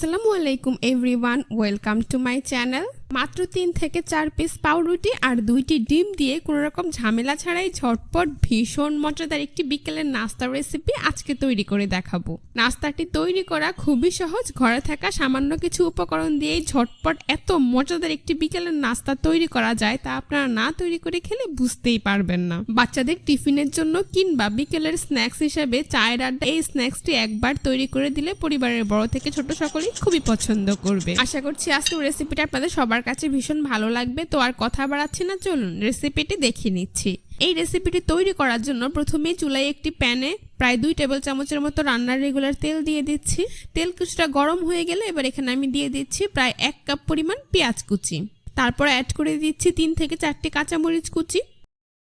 আসসালামু আলাইকুম everyone welcome to my channel মাত্র তিন থেকে চার পিস পাউরুটি আর দুইটি ডিম দিয়ে কোনো রকম ঝামেলা ছাড়াই ঝটপট ভীষণ মজাদার একটি বিকেলের নাস্তার রেসিপি আজকে তৈরি করে দেখাবো। নাস্তাটি তৈরি করা খুবই সহজ, ঘরে থাকা সামান্য কিছু উপকরণ দিয়ে ঝটপট এত মজাদার একটি বিকেলের নাস্তা তৈরি করা যায় তা আপনারা না তৈরি করে খেলে বুঝতেই পারবেন না। বাচ্চাদের টিফিনের জন্য কিংবা বিকেলের স্ন্যাক্স হিসেবে চায়ের আড্ডা এই স্ন্যাক্সটি একবার তৈরি করে দিলে পরিবারের বড় থেকে ছোট সকলেই খুবই পছন্দ করবে। আশা করছি আজকের রেসিপিটা আপনাদের সবার কাছে ভীষণ ভালো লাগবে, তো আর কথা বাড়াচ্ছি না, চলুন রেসিপিটি দেখে নিচ্ছি। এই রেসিপিটি তৈরি করার জন্য প্রথমেই চুলায় একটি প্যানে প্রায় দুই টেবিল চামচের মতো রান্নার রেগুলার তেল দিয়ে দিচ্ছি। তেল কিছুটা গরম হয়ে গেলে এবার এখানে আমি দিয়ে দিচ্ছি প্রায় এক কাপ পরিমাণ পেঁয়াজ কুচি। তারপর অ্যাড করে দিচ্ছি তিন থেকে চারটি কাঁচামরিচ কুচি।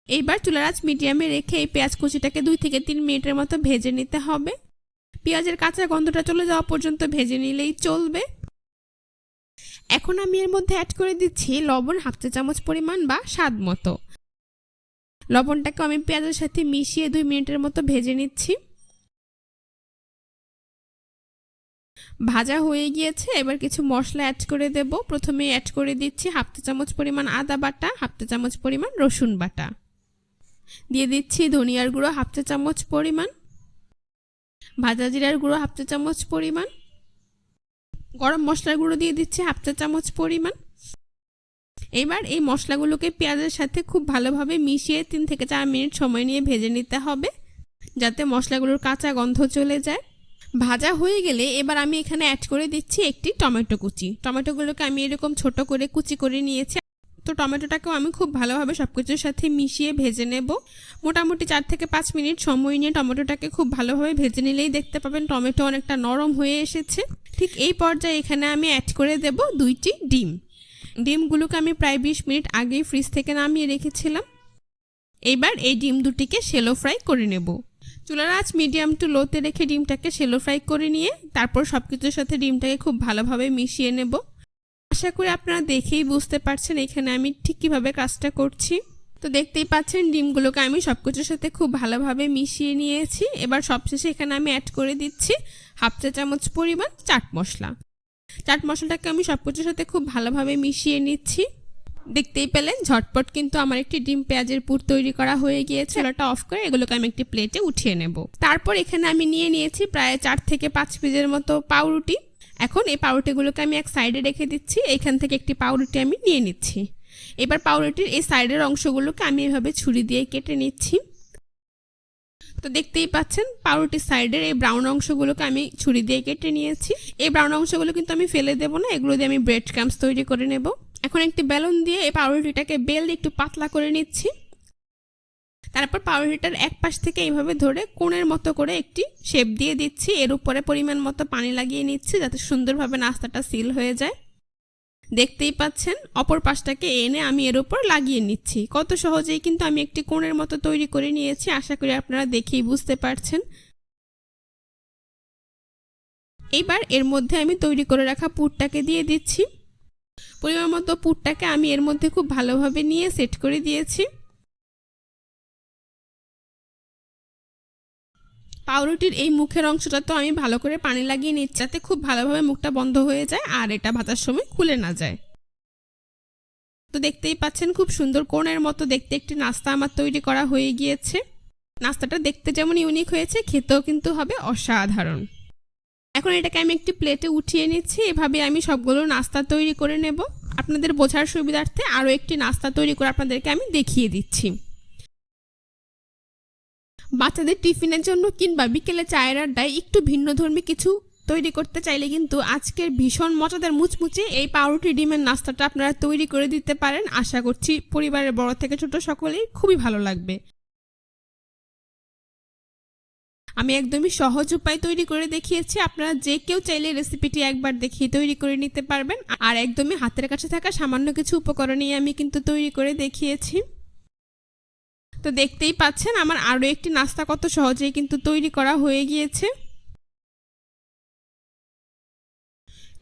এইবার চুলার আঁচ মিডিয়ামে রেখে এই পেঁয়াজ কুচিটাকে দুই থেকে তিন মিনিটের মতো ভেজে নিতে হবে। পেঁয়াজের কাঁচা গন্ধটা চলে যাওয়া পর্যন্ত ভেজে নিলেই চলবে। এখন আমি এর মধ্যে অ্যাড করে দিচ্ছি লবণ হাফ চা চামচ পরিমাণ বা স্বাদ মতো। লবণটাকে আমি পেঁয়াজের সাথে মিশিয়ে দুই মিনিটের মতো ভেজে নিচ্ছি। ভাজা হয়ে গিয়েছে, এবার কিছু মশলা অ্যাড করে দেব। প্রথমে অ্যাড করে দিচ্ছি হাফ চা চামচ পরিমাণ আদা বাটা, হাফ চা চামচ পরিমাণ রসুন বাটা। দিয়ে দিচ্ছি ধনিয়ার গুঁড়ো হাফ চা চামচ পরিমাণ, ভাজা জিরার গুঁড়ো হাফ চা চামচ পরিমাণ গরম মশলার গুঁড়ো দিয়ে দিচ্ছি হাফ চা চামচ পরিমাণ। এবার এই মশলাগুলোকে পেঁয়াজের সাথে খুব ভালোভাবে মিশিয়ে তিন থেকে চার মিনিট সময় নিয়ে ভেজে নিতে হবে, যাতে মশলাগুলোর কাঁচা গন্ধ চলে যায়। ভাজা হয়ে গেলে এবার আমি এখানে অ্যাড করে দিচ্ছি একটি টমেটো কুচি। টমেটোগুলোকে আমি এরকম ছোট করে কুচি করে নিয়েছি। তো টমেটোটাকেও আমি খুব ভালোভাবে সব কিছুর সাথে মিশিয়ে ভেজে নেব। মোটামুটি চার থেকে পাঁচ মিনিট সময় নিয়ে টমেটোটাকে খুব ভালোভাবে ভেজে নিলেই দেখতে পাবেন টমেটো অনেকটা নরম হয়ে এসেছে। ঠিক এই পর্যায়ে এখানে আমি অ্যাড করে দেব দুইটি ডিম। ডিমগুলোকে আমি প্রায় বিশ মিনিট আগেই ফ্রিজ থেকে নামিয়ে রেখেছিলাম। এইবার এই ডিম দুটিকে শেলো ফ্রাই করে নেব। চুলার আঁচ মিডিয়াম টু লোতে রেখে ডিমটাকে শেলো ফ্রাই করে নিয়ে তারপর সব কিছুর সাথে ডিমটাকে খুব ভালোভাবে মিশিয়ে নেব। আশা করি আপনারা দেখেই বুঝতে পারছেন এখানে আমি ঠিক কীভাবে কাজটা করছি। তো দেখতেই পাচ্ছেন ডিমগুলোকে আমি সব কিছুর সাথে খুব ভালোভাবে মিশিয়ে নিয়েছি। এবার সবশেষে এখানে আমি অ্যাড করে দিচ্ছি হাফ চা চামচ পরিমাণ চাট মশলা। চাট মশলাটাকে আমি সব কিছুর সাথে খুব ভালোভাবে মিশিয়ে নিচ্ছি। দেখতেই পেলেন ঝটপট কিন্তু আমার একটি ডিম পেঁয়াজের পুর তৈরি করা হয়ে গিয়েছে। ওটা অফ করে এগুলোকে আমি একটি প্লেটে উঠিয়ে নেব। তারপর এখানে আমি নিয়ে নিয়েছি প্রায় চার থেকে পাঁচ পিজের মতো পাউরুটি। এখন এই পাউরুটিগুলোকে আমি এক সাইডে রেখে দিচ্ছি এখান থেকে একটি পাউরুটি আমি নিয়ে নিচ্ছি। এবার পাউরুটির এই সাইডের অংশগুলোকে আমি এভাবে ছুরি দিয়ে কেটে নিচ্ছি। তো দেখতেই পাচ্ছেন, পাউরুটির সাইডের এই ব্রাউন অংশগুলোকে আমি ছুরি দিয়ে কেটে নিয়েছি। এই ব্রাউন অংশগুলো কিন্তু আমি ফেলে দেবো না, এগুলো দিয়ে আমি ব্রেড ক্রামস তৈরি করে নেব। এখন একটি বেলুন দিয়ে এই পাউরুটিটাকে বেল একটু পাতলা করে নিচ্ছি। তারপর পাওয়ার পাউরুটিটার এক পাশ থেকে এইভাবে ধরে কোণের মতো করে একটি শেপ দিয়ে দিচ্ছি। এর উপরে পরিমাণ মতো পানি লাগিয়ে নিচ্ছি যাতে সুন্দরভাবে নাস্তাটা সিল হয়ে যায়। দেখতেই পাচ্ছেন, অপর পাশটাকে এনে আমি এর উপর লাগিয়ে নিচ্ছি। কত সহজেই কিন্তু আমি একটি কোণের মতো তৈরি করে নিয়েছি, আশা করি আপনারা দেখেই বুঝতে পারছেন। এইবার এর মধ্যে আমি তৈরি করে রাখা পুরটাকে দিয়ে দিচ্ছি। পরিমাণ মতো পুরটাকে আমি এর মধ্যে খুব ভালোভাবে নিয়ে সেট করে দিয়েছি। পাউরুটির এই মুখের অংশটা তো আমি ভালো করে পানি লাগিয়ে নিচ্ছি যাতে খুব ভালোভাবে মুখটা বন্ধ হয়ে যায় আর এটা ভাজার সময় খুলে না যায়। তো দেখতেই পাচ্ছেন খুব সুন্দর কোণের মতো দেখতে একটি নাস্তা আমার তৈরি করা হয়ে গিয়েছে। নাস্তাটা দেখতে যেমন ইউনিক হয়েছে, খেতেও কিন্তু হবে অসাধারণ। এখন এটাকে আমি একটি প্লেটে উঠিয়ে নিচ্ছি, এভাবে আমি সবগুলো নাস্তা তৈরি করে নেব। আপনাদের বোঝার সুবিধার্থে আরও একটি নাস্তা তৈরি করে আপনাদেরকে আমি দেখিয়ে দিচ্ছি। বাচ্চাদের টিফিনের জন্য কিংবা বিকেলে চায়ের আড্ডায় একটু ভিন্নধর্মী কিছু তৈরি করতে চাইলে কিন্তু আজকের ভীষণ মজাদার মুচমুচে এই পাউরুটি ডিমের নাস্তাটা আপনারা তৈরি করে দিতে পারেন। আশা করছি পরিবারের বড় থেকে ছোট সকলেই খুবই ভালো লাগবে। আমি একদমই সহজ উপায় তৈরি করে দেখিয়েছি। আপনারা যে কেউ চাইলে রেসিপিটি একবার দেখিয়ে তৈরি করে নিতে পারবেন। আর একদমই হাতের কাছে থাকা সামান্য কিছু উপকরণেই আমি কিন্তু তৈরি করে দেখিয়েছি। তো দেখতেই পাচ্ছেন, আমার আরও একটি নাস্তা কত সহজেই কিন্তু তৈরি করা হয়ে গিয়েছে।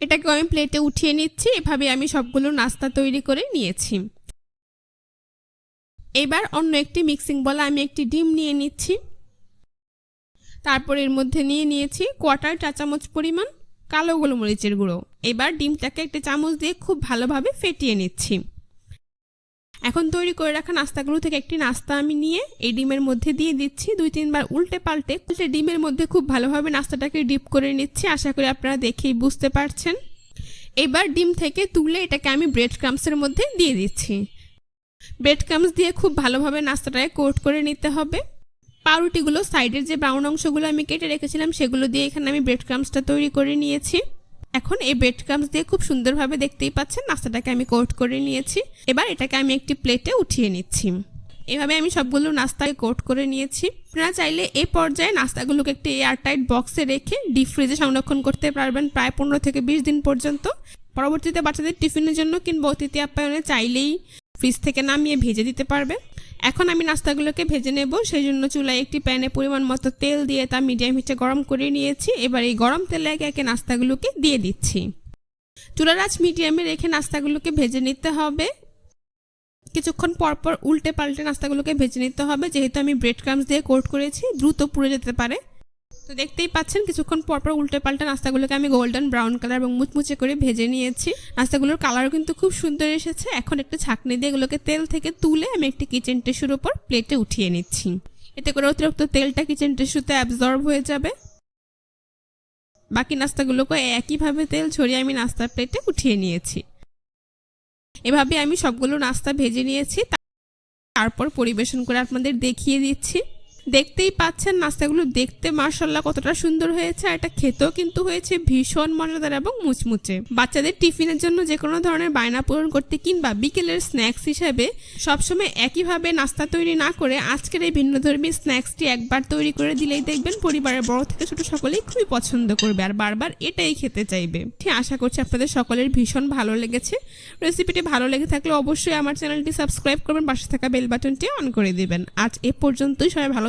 এটাকে আমি প্লেটে উঠিয়ে নিচ্ছি এভাবে আমি সবগুলো নাস্তা তৈরি করে নিয়েছি। এবার অন্য একটি মিক্সিং বলে আমি একটি ডিম নিয়ে নিচ্ছি। তারপর এর মধ্যে নিয়ে নিয়েছি কোয়ার্টার চা চামচ পরিমাণ কালো গোলমরিচের গুঁড়ো। এবার ডিমটাকে একটা চামচ দিয়ে খুব ভালোভাবে ফেটিয়ে নিচ্ছি। এখন তৈরি করে রাখা নাস্তাগুলো থেকে একটি নাস্তা আমি নিয়ে এই ডিমের মধ্যে দিয়ে দিচ্ছি। দুই, তিনবার উল্টে পাল্টে, উল্টে ডিমের মধ্যে খুব ভালোভাবে নাস্তাটাকে ডিপ করে নিচ্ছি। আশা করি আপনারা দেখেই বুঝতে পারছেন। এবার ডিম থেকে তুলে এটাকে আমি ব্রেড ক্রামসের মধ্যে দিয়ে দিচ্ছি। ব্রেড ক্রামস দিয়ে খুব ভালোভাবে নাস্তাটাকে কোট করে নিতে হবে। পাউরুটিগুলো সাইডের যে ব্রাউন অংশগুলো আমি কেটে রেখেছিলাম, সেগুলো দিয়ে এখানে আমি ব্রেড ক্রামসটা তৈরি করে নিয়েছি। এখন এই ব্রেড ক্রামস দিয়ে খুব সুন্দরভাবে দেখতেই পাচ্ছেন, নাস্তাটাকে আমি কোট করে নিয়েছি। এবার এটাকে আমি একটি প্লেটে উঠিয়ে নিচ্ছি। এভাবে আমি সবগুলো নাস্তায় কোট করে নিয়েছি। আপনারা চাইলে এই পর্যায়ে নাস্তাগুলোকে একটি এয়ারটাইট বক্সে রেখে ডিপ ফ্রিজে সংরক্ষণ করতে পারবেন প্রায় পনেরো থেকে বিশ দিন পর্যন্ত। পরবর্তীতে বাচ্চাদের টিফিনের জন্য কিংবা অতিথি আপ্যায়নে চাইলেই ফ্রিজ থেকে নামিয়ে ভেজে দিতে পারবে। এখন আমি নাস্তাগুলোকে ভেজে নেব। সেই জন্য চুলায় একটি প্যানে পরিমাণ মতো তেল দিয়ে তা মিডিয়াম হিটে গরম করে নিয়েছি। এবার এই গরম তেলে একে একে নাস্তাগুলোকে দিয়ে দিচ্ছি। চুলার মিডিয়ামে রেখে নাস্তাগুলোকে ভেজে নিতে হবে। কিছুক্ষণ পরপর উল্টে পাল্টে নাস্তাগুলোকে ভেজে নিতে হবে। যেহেতু আমি ব্রেড ক্রামস দিয়ে কোট করেছি, দ্রুত পুড়ে যেতে পারে। তো দেখতেই পাচ্ছেন, কিছুক্ষণ পরপর উল্টে পাল্টা নাস্তাগুলোকে আমি গোল্ডেন ব্রাউন কালার এবং মুচমুচে করে ভেজে নিয়েছি। নাস্তাগুলোর কালারও কিন্তু খুব সুন্দর এসেছে। এখন একটা ছাকনি দিয়ে এগুলোকে তেল থেকে তুলে আমি একটি কিচেন টিস্যুর ওপর প্লেটে উঠিয়ে নিচ্ছি। এতে করে অতিরিক্ত তেলটা কিচেন টিস্যুতে অ্যাবজর্ব হয়ে যাবে। বাকি নাস্তাগুলোকে একইভাবে তেল ছড়িয়ে আমি নাস্তার প্লেটে উঠিয়ে নিয়েছি। এভাবে আমি সবগুলো নাস্তা ভেজে নিয়েছি। তারপর পরিবেশন করে আপনাদের দেখিয়ে দিচ্ছি। দেখতেই পাচ্ছেন নাস্তাগুলো দেখতে মার্শাল্লাহ কতটা সুন্দর হয়েছে, আর এটা খেতেও কিন্তু হয়েছে ভীষণ মজাদার এবং মুচমুচে। বাচ্চাদের টিফিনের জন্য যে কোনো ধরনের বায়না পূরণ করতে কিংবা বিকেলের স্ন্যাক্স হিসেবে সবসময় একইভাবে নাস্তা তৈরি না করে আজকের এই ভিন্নধর্মী স্ন্যাক্সটি একবার তৈরি করে দিলেই দেখবেন পরিবারের বড় থেকে ছোট সকলেই খুবই পছন্দ করবে আর বারবার এটাই খেতে চাইবে। ঠিক, আশা করছি আপনাদের সকলের ভীষণ ভালো লেগেছে। রেসিপিটি ভালো লেগে থাকলে অবশ্যই আমার চ্যানেলটি সাবস্ক্রাইব করবেন, পাশে থাকা বেল বাটনটি অন করে দিবেন। আজ এ পর্যন্তই, সবাই ভালো